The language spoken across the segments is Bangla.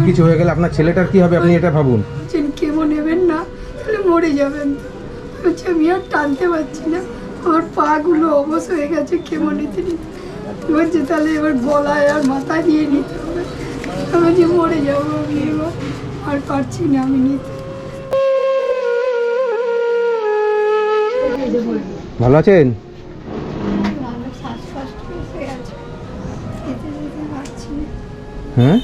আপনার কিছু হয়ে গেলে আপনার ছেলেটার কি হবে আপনি এটা ভাবুন। বলছেন কেমো নেবেন না? তাহলে মরে যাবেন। বলছে আমি আর টানতে পারছি না। আমার পাগুলো অবশ হয়ে গেছে কেমো নিতে নিতে বলছে তাহলে এবার গলায় আর মাথায় দিয়ে নিতে হবে। আমি যে মরে যাব আমি এবার আর পারছি না আমি নিতে। ভালো আছেন? হয়ে?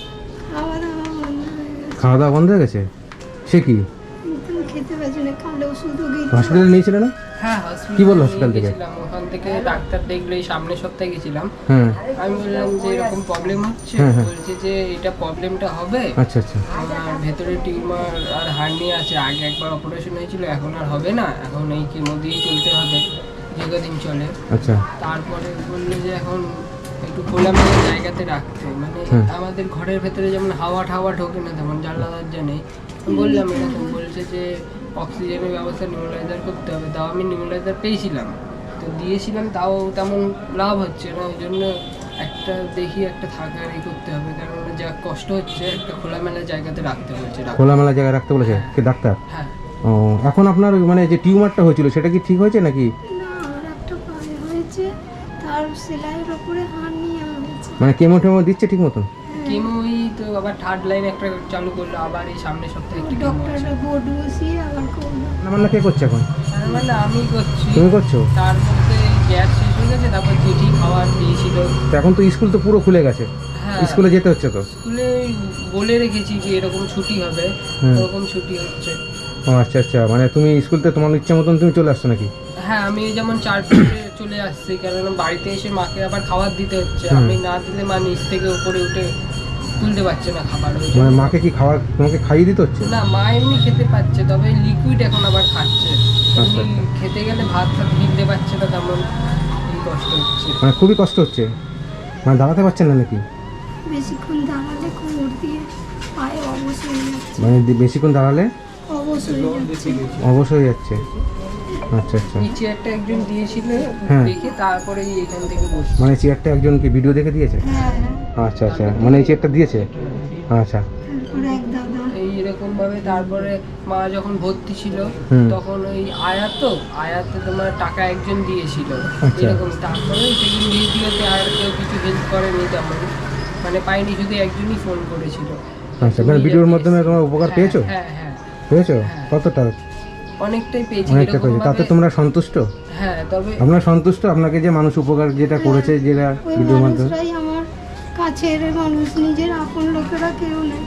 খাওয়া দাওয়া বন্ধ হয়ে গেছে? সে কি? হসপিটালে নিয়েছিল না? হ্যাঁ কি বলল hospital থেকে? ওখান থেকে ডাক্তার দেখল এই সামনের সপ্তাহে গেছিলাম। হ্যাঁ। আমি বললাম যে এরকম প্রবলেম হচ্ছে হ্যাঁ। বলছে যে এটা প্রবলেমটা হবে। আচ্ছা আচ্ছা। আমার ভেতরে টিউমার আর হার্নিয়া আছে। আগে একবার অপারেশন হয়েছিল এখন আর হবে না। এখন এই কেমো দিয়েই চলতে হবে। দীর্ঘদিন চলে। আচ্ছা। তারপরে বলল যে এখন একটু খোলামেলা জায়গাতে রাখতে। মানে আমাদের ঘরের ভেতরে যেমন হাওয়া ঠাওয়া ঢোকে না তেমন জানলা দরজা নেই। বললাম এরকম বলছে যে অক্সিজেনের ব্যবস্থা নিউলাইজার করতে হবে। তাও আমি নিউলাইজার পেয়েছিলাম। তো দিয়েছিলাম তাও তেমন লাভ হচ্ছে না। ওই জন্য একটা দেখি একটা থাকার এই করতে হবে। কারণ যা কষ্ট হচ্ছে একটা খোলামেলা জায়গাতে রাখতে বলছে খোলামেলা জায়গায় রাখতে বলেছে? কি ডাক্তার? হ্যাঁ। ও এখন আপনার মানে যে টিউমারটা হয়েছিল সেটা কি ঠিক হয়েছে নাকি? না আমার একটা হয়েছে। তার সেলাইয়ের ওপরে হার্নিয়া হয়েছে মানে কেমো টেমো দিচ্ছে ঠিক মতন? কেমোই তো আবার থার্ড লাইন একটা চালু করল আবার এই সামনের সপ্তাহে একটা কেমো ডক্টররা বোর্ড বসিয়ে আবার করল। না মানে কে করছে এখন? মানে আমি করছি। তুমি করছ? তার মধ্যে গ্যাস শেষ হয়ে গেছে তারপর চিঠি খাবার দিয়েছিল। তো এখন তো স্কুল তো পুরো খুলে গেছে। হ্যাঁ। স্কুলে যেতে হচ্ছে তো? স্কুলে বলে রেখেছি যে এরকম ছুটি হবে হুম। ওরকম ছুটি হচ্ছে। ও আচ্ছা আচ্ছা। মানে তুমি স্কুলতে তোমার ইচ্ছা মতন তুমি চলে আসছো নাকি? হ্যাঁ আমি যেমন চারটে চলে আসছি কারণ বাড়িতে এসে মাকে আবার খাবার দিতে হচ্ছে। আমি না দিলে মা নিচ থেকে উপরে উঠে তুলতে পারছে না খাবার। মানে মাকে কি খাবার তোমাকে খাইয়ে দিতে হচ্ছে? না মা এমনি খেতে পাচ্ছে তবে লিকুইড এখন আবার খাচ্ছে। আচ্ছা, খেতে গেলে ভাত ফাত গিলতে পারছে না তেমন কষ্ট হচ্ছে। মানে খুবই কষ্ট হচ্ছে? মানে দাঁড়াতে পারছেন না নাকি? বেশিক্ষণ দাঁড়ালে কোমর দিয়ে পায়ে অবশ হয়ে যাচ্ছে। মানে বেশিক্ষণ দাঁড়ালে? অবশ হয়ে যাচ্ছে। অবশ হয়ে যাচ্ছে। আচ্ছা আচ্ছা নিচে একটা একজন দিয়েছিল হ্যাঁ। দেখে তারপরে এখান থেকে বসছি। মানে চেয়ারটা একজনকে ভিডিও দেখে দিয়েছে? হ্যাঁ হ্যাঁ। আচ্ছা আচ্ছা। মানে এই চেয়ারটা দিয়েছে? আচ্ছা। এই এরকম ভাবে তারপরে মা যখন ভর্তি ছিল তখন ওই আয়াত তো আয়াতে তোমার টাকা একজন দিয়েছিল। আচ্ছা। এরকম তারপরে সেদিন দিয়েছিল আর কেউ কিছু হেল্প করেনি তেমন। মানে পাইনি শুধু একজনই ফোন করেছিল। আচ্ছা মানে ভিডিওর মাধ্যমে তোমার উপকার পেয়েছ? হ্যাঁ হ্যাঁ। পেয়েছ। কতটা? অনেকটাই পেয়েছি অনেকটা পেয়েছ। তাতে তোমরা সন্তুষ্ট? হ্যাঁ তবে আপনারা সন্তুষ্ট? আপনাকে যে মানুষ উপকার যেটা করেছে যেটা ভিডিওর মাধ্যমে আমার কাছের মানুষ নিজের আপন লোকেরা কেউ নেই।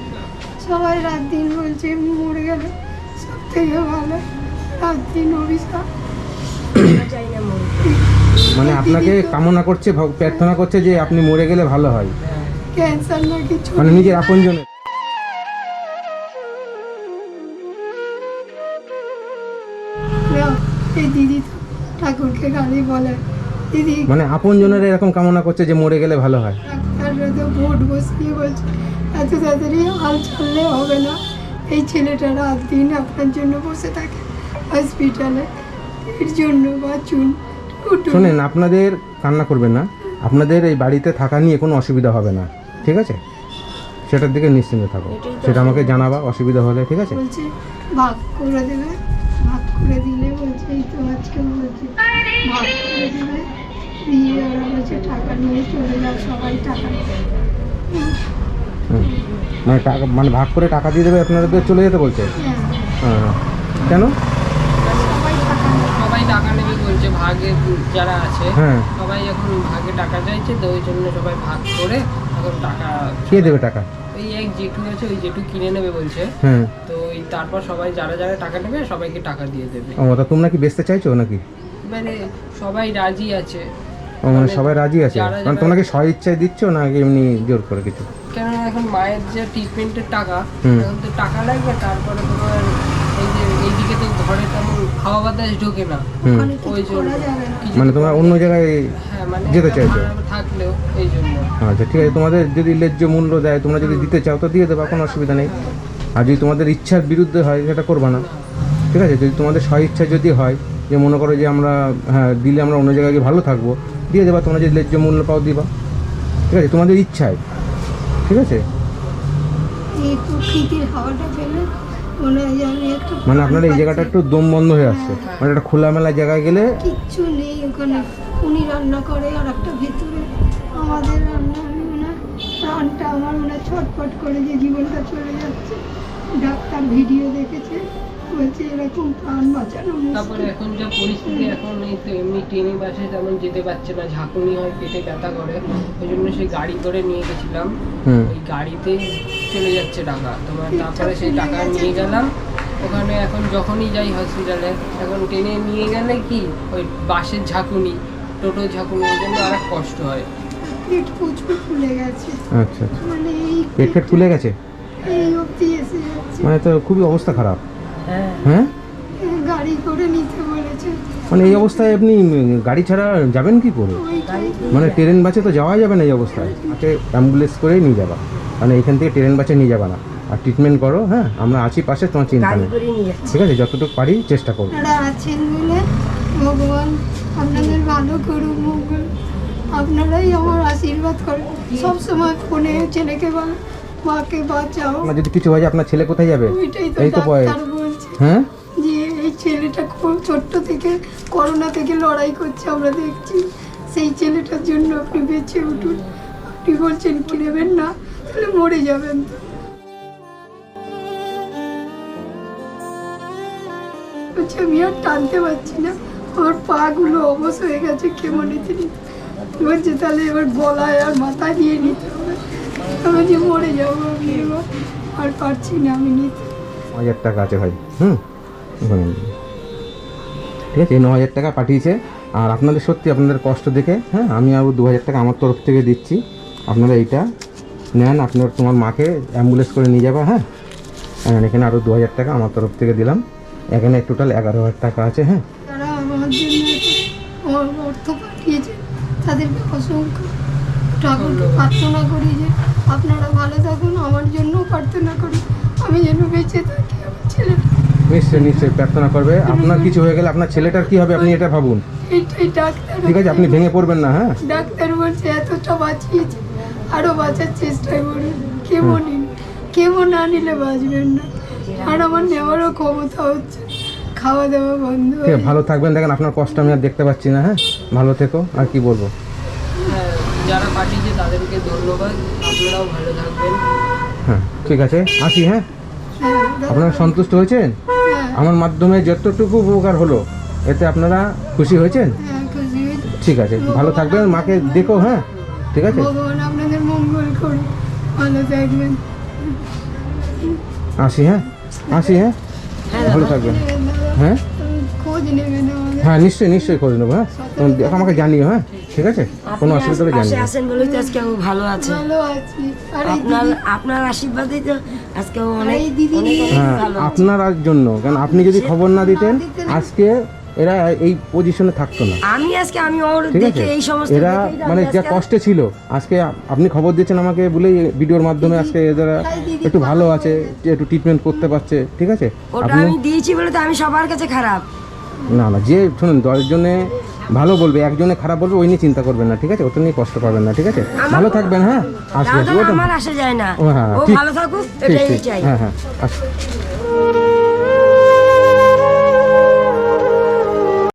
সবাই রাত দিন বলছে এমনি মরে গেলে সব থেকে ভালো রাত দিন অভিশাপ। মানে আপনাকে কামনা করছে প্রার্থনা করছে যে আপনি মরে গেলে ভালো হয়। হ্যাঁ, ক্যান্সার না কিছু মানে নিজের আপনজনের না, এই দিদি ঠাকুরকে গালি বলে। দিদি মানে আপনজনের এরকম কামনা করছে যে মরে গেলে ভালো হয়। ডাক্তাররা তো ভোট বসিয়ে বলছে এত তাড়াতাড়ি হাল ছাড়লে হবে না। এই ছেলেটা রাত দিন আপনার জন্য বসে থাকে হসপিটালে এর জন্য বাঁচুন উঠুন। শোনেন আপনাদের কান্না করবেন না। আপনাদের এই বাড়িতে থাকা নিয়ে কোনো অসুবিধা হবে না ঠিক আছে? সেটার দিকে নিশ্চিন্ত থাকো। সেটা আমাকে জানাবা অসুবিধা হলে ঠিক আছে? বলছে ভাগ করে দেবে ভাগ করে এই তো আজকে বলছে ভাগ করে দেবে দিয়ে ওরা বলছে টাকা নিয়ে চলে যাও সবাই টাকা মানে টাকা মানে ভাগ করে টাকা দিয়ে দেবে আপনাদের চলে যেতে বলছে? হ্যাঁ। কেন? সবাই টাকা নেবে সবাই টাকা নেবে বলছে ভাগে যারা আছে হ্যাঁ। সবাই এখন ভাগে টাকা চাইছে তো ওই জন্য সবাই ভাগ করে এখন টাকা কে দেবে টাকা? ওই এক জেঠু আছে ওই জেঠু কিনে নেবে বলছে। হ্যাঁ তো ওই তারপর সবাই যারা যারা টাকা নেবে সবাইকে টাকা দিয়ে দেবে। ও তা তোমরা কি বেচতে চাইছো নাকি? মানে সবাই রাজি আছে। ও মানে সবাই রাজি আছে? মানে তোমরা কি ইচ্ছায় দিচ্ছ না এমনি জোর করে কিছু? কেননা এখন মায়ের যে ট্রিটমেন্টের টাকা এখন তো টাকা লাগবে তারপরে তোমার ঘরে তেমন বাতাস ঢোকে না। ওই জন্য মানে তোমরা অন্য জায়গায় হ্যাঁ মানে যেতে চাইছো? থাকলেও এই জন্য। আচ্ছা ঠিক আছে তোমাদের যদি ন্যায্য মূল্য দেয় তোমরা যদি দিতে চাও তো দিয়ে দেবা কোনো অসুবিধা নেই। আর যদি তোমাদের ইচ্ছার বিরুদ্ধে হয় সেটা করবা না। ঠিক আছে যদি তোমাদের স্ব ইচ্ছা যদি হয় যে মনে করো যে আমরা হ্যাঁ দিলে আমরা অন্য জায়গায় গিয়ে ভালো থাকব দিয়ে দেবা তোমরা যদি ন্যায্য মূল্য পাও দিবা। ঠিক আছে তোমাদের ইচ্ছায়। ঠিক আছে? এই প্রকৃতির হাওয়াটা পেলে মনে আপনার এই জায়গাটা একটু দম বন্ধ হয়ে আসছে। মানে একটা খোলামেলা জায়গায় গেলে কিচ্ছু নেই ওখানে। উনি রান্না করে আর একটা ভিতরে। আমাদের রান্না আমি মনে হয় প্রাণটা আমার মনে হয় ছটফট করে যে জীবনটা চলে যাচ্ছে। ডাক্তার ভিডিও দেখেছে বলছে এরকম প্রাণ বাঁচানো তারপরে এখন যা পরিস্থিতি এখন এই তো এমনি ট্রেনে বাসে তেমন যেতে পারছে না ঝাঁকুনি হয় পেটে ব্যথা করে। ওই জন্য সেই গাড়ি করে নিয়ে গেছিলাম। ওই গাড়িতেই চলে যাচ্ছে টাকা। তোমার তারপরে সেই টাকা নিয়ে গেলাম। ওখানে এখন যখনই যাই হসপিটালে এখন ট্রেনে নিয়ে গেলে কি? ওই বাসের ঝাঁকুনি টোটো ঝাঁকুনি ওই জন্য অনেক কষ্ট হয়। পেট প্রচুর ফুলে গেছে। আচ্ছা আচ্ছা। মানে এই পেট ফেট ফুলে গেছে? মানে তো খুবই অবস্থা খারাপ। হ্যাঁ। হ্যাঁ? গাড়ি করে নিতে বলেছে। মানে এই অবস্থায় আপনি গাড়ি ছাড়া যাবেন কি করে? মানে ট্রেন বাসে তো যাওয়া যাবে না এই অবস্থায়। তাকে অ্যাম্বুলেন্স করেই নিয়ে যাবা। মানে এখান থেকে ট্রেন বাসে নিয়ে যাবা না। আর ট্রিটমেন্ট করো হ্যাঁ? আমরা আছি পাশে তোমার চিন্তা নেই। ঠিক আছে যতটুকু পারি চেষ্টা করব। আছেন বলে ভগবান আপনাদের ভালো করুন আপনারাই আমার আশীর্বাদ করেন সব সময় ফোনে ছেলেকে বল। মাকে বাঁচাও। আপনার যদি কিছু হয়ে আপনার ছেলে কোথায় যাবে? এই তো বলছে। হ্যাঁ? যে এই ছেলেটা খুব ছোট্ট থেকে করোনা থেকে লড়াই করছে আমরা দেখছি। সেই ছেলেটার জন্য আপনি বেঁচে উঠুন। আপনি বলছেন কি নেবেন না? তাহলে মরে যাবেন। তো আমি আর টানতে পারছি না। আমার পা গুলো অবশ হয়ে গেছে কেমন নিতে নিতে বলছে তাহলে এবার গলায় আর মাথায় দিয়ে নিতে হবে। আমি যে মরে যাব আমি আর পারছি না আমি নিতে। ন হাজার টাকা আছে ভাই। হুম? ঠিক আছে এই ন হাজার টাকা পাঠিয়েছে। আর আপনাদের সত্যি আপনাদের কষ্ট দেখে হ্যাঁ আমি আরও দু হাজার টাকা আমার তরফ থেকে দিচ্ছি। আপনারা এইটা নেন আপনার তোমার মাকে অ্যাম্বুলেন্স করে নিয়ে যাবা হ্যাঁ? আর এখানে আরও দু হাজার টাকা আমার তরফ থেকে দিলাম। এখানে টোটাল এগারো হাজার টাকা আছে হ্যাঁ? তারা আমার জন্য অর্থ পাঠিয়েছে। তাদেরকে অসংখ্য ঠাকুরকে প্রার্থনা করি যে আপনারা ভালো থাকুন আমার জন্য প্রার্থনা করি। আমি যেন বেঁচে থাকি আমার ছেলেটা নিশ্চয়ই নিশ্চয়ই প্রার্থনা করবে। আপনার কিছু হয়ে গেলে আপনার ছেলেটার কি হবে আপনি এটা ভাবুন। এইটাই ডাক্তার ঠিক আছে আপনি ভেঙে পড়বেন না হ্যাঁ? ডাক্তার বলছে এতটা বাঁচিয়েছে আরও বাঁচার চেষ্টা করুন। কেমো নিন কেমো না নিলে বাঁচবেন না। আর আমার নেওয়ারও ক্ষমতা হচ্ছে। খাওয়া দাওয়া বন্ধ ঠিক আছে ভালো থাকবেন। দেখেন আপনার কষ্ট আমি আর দেখতে পাচ্ছি না হ্যাঁ? ভালো থেকো আর কি বলব? যারা পাঠিয়েছে তাদেরকে ধন্যবাদ। আপনারাও ভালো থাকবেন। হ্যাঁ ঠিক আছে। আসি হ্যাঁ? হ্যাঁ, আপনারা সন্তুষ্ট হয়েছেন? হ্যাঁ। আমার মাধ্যমে যতটুকু উপকার হলো এতে আপনারা খুশি হয়েছেন? হ্যাঁ ঠিক আছে ভালো থাকবেন। মাকে দেখো হ্যাঁ? ঠিক আছে? আপনাদের মঙ্গল করুন ভালো থাকবেন। আসি হ্যাঁ? আসি হ্যাঁ? ভালো থাকবেন। হ্যাঁ হ্যাঁ? নিশ্চয়ই নিশ্চয়ই খোঁজ নেব হ্যাঁ? আমাকে জানিও হ্যাঁ? ঠিক আছে? কোনো অসুবিধা হলে পাশে জানিও আছেন বলেই তো আজকে ও ভালো আছে। ভালো আছি। আর আপনার আপনার আশীর্বাদেই তো আজকে আর অনেক দিদি হ্যাঁ ভালো আপনার আর জন্য। কারণ আপনি যদি খবর না দিতেন আজকে এরা এই পজিশনে থাকতো না। আমি আজকে আমি ওর ঠিক দেখে আছে? এই সমস্ত এরা আমি মানে যা কষ্টে ছিল। আজকে আপনি খবর দিয়েছেন আমাকে বলেই ভিডিওর মাধ্যমে আজকে এরা একটু ভালো আছে যে একটু ট্রিটমেন্ট করতে পারছে। ঠিক আছে? ওটা আপনি আমি দিয়েছি বলে তো আমি সবার কাছে খারাপ। না না যে শুনুন দশজনে ভালো বলবে একজনে খারাপ বলবে ওই নিয়ে চিন্তা করবেন না ঠিক আছে? ওটা নিয়ে কষ্ট পাবেন না ঠিক আছে? ভালো থাকবেন হ্যাঁ? আসবেন ওটা আমার আসা যায় না। ও হ্যাঁ ভালো থাকুক এটাই চাই। হ্যাঁ হ্যাঁ আচ্ছা